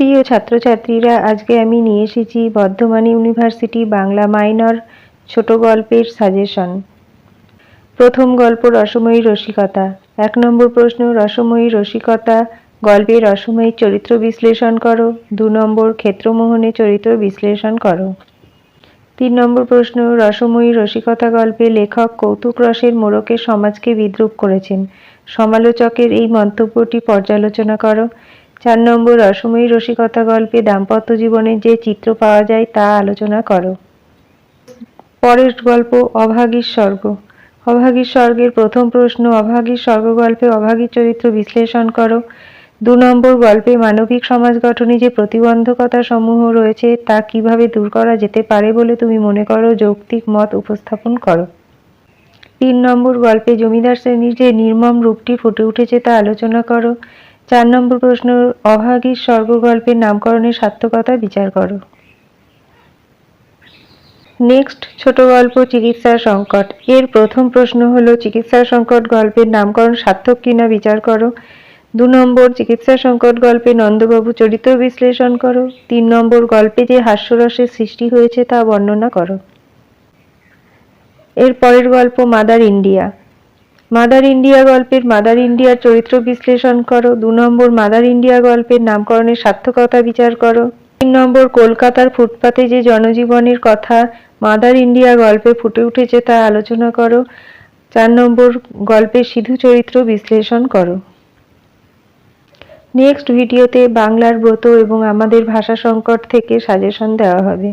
প্রিয় ছাত্রছাত্রীরা, আজকে আমি নিয়ে এসেছি বর্ধমান ইউনিভার্সিটি বাংলা মাইনর ছোট গল্পের সাজেশন। প্রথম গল্প, রসময়ী রসিকতা। এক নম্বর প্রশ্ন, রসময়ী রসিকতা, গল্পে রসময়ী চরিত্র বিশ্লেষণ করো। দু নম্বর, ক্ষেত্রমোহনে চরিত্র বিশ্লেষণ করো। তিন নম্বর প্রশ্ন, রসময়ী রসিকতা গল্পে লেখক কৌতুক রসের মোড়কে সমাজকে বিদ্রুপ করেছেন। সমালোচকের এই মন্তব্যটি পর্যালোচনা করো। চার নম্বর রসময়ী রসিকতা গল্পে দাম্পত্য জীবনের যে চিত্র পাওয়া যায় তা আলোচনা করো। পরের গল্প, অভাগীর স্বর্গ। অভাগীর স্বর্গের প্রথম প্রশ্ন, অভাগীর স্বর্গ গল্পে অভাগীর চরিত্র বিশ্লেষণ করো। দু নম্বর গল্পে মানবিক সমাজ গঠনে যে প্রতিবন্ধকতা সমূহ রয়েছে, তা কীভাবে দূর করা যেতে পারে বলে তুমি মনে করো? যৌক্তিক মত উপস্থাপন করো। তিন নম্বর গল্পে জমিদার শ্রেণির যে নির্মম রূপটি ফুটে উঠেছে তা আলোচনা করো। চার নম্বর প্রশ্ন, অভাগীর স্বর্গ গল্পের নামকরণের সার্থকতা বিচার করো। নেক্সট ছোট গল্প চিকিৎসা সংকট। এর প্রথম প্রশ্ন হলো চিকিৎসা সংকট গল্পের নামকরণ সার্থক কিনা বিচার করো? দু নম্বর চিকিৎসা সংকট গল্পে নন্দবাবু চরিত্র বিশ্লেষণ করো। তিন নম্বর, গল্পে যে হাস্যরসের সৃষ্টি হয়েছে তা বর্ণনা করো। এর পরের গল্প, মাদার ইন্ডিয়া। মাদার ইন্ডিয়া গল্পের মাদার ইন্ডিয়ার চরিত্র বিশ্লেষণ করো। দু নম্বর মাদার ইন্ডিয়া গল্পের নামকরণের সার্থকতা বিচার করো। তিন নম্বর কলকাতার ফুটপাতে যে জনজীবনের কথা মাদার ইন্ডিয়া গল্পে ফুটে উঠেছে তা আলোচনা করো। চার নম্বর গল্পের সিধু চরিত্র বিশ্লেষণ করো। নেক্সট ভিডিওতে বাংলার ব্রত এবং আমাদের ভাষা সংকট থেকে সাজেশন দেওয়া হবে।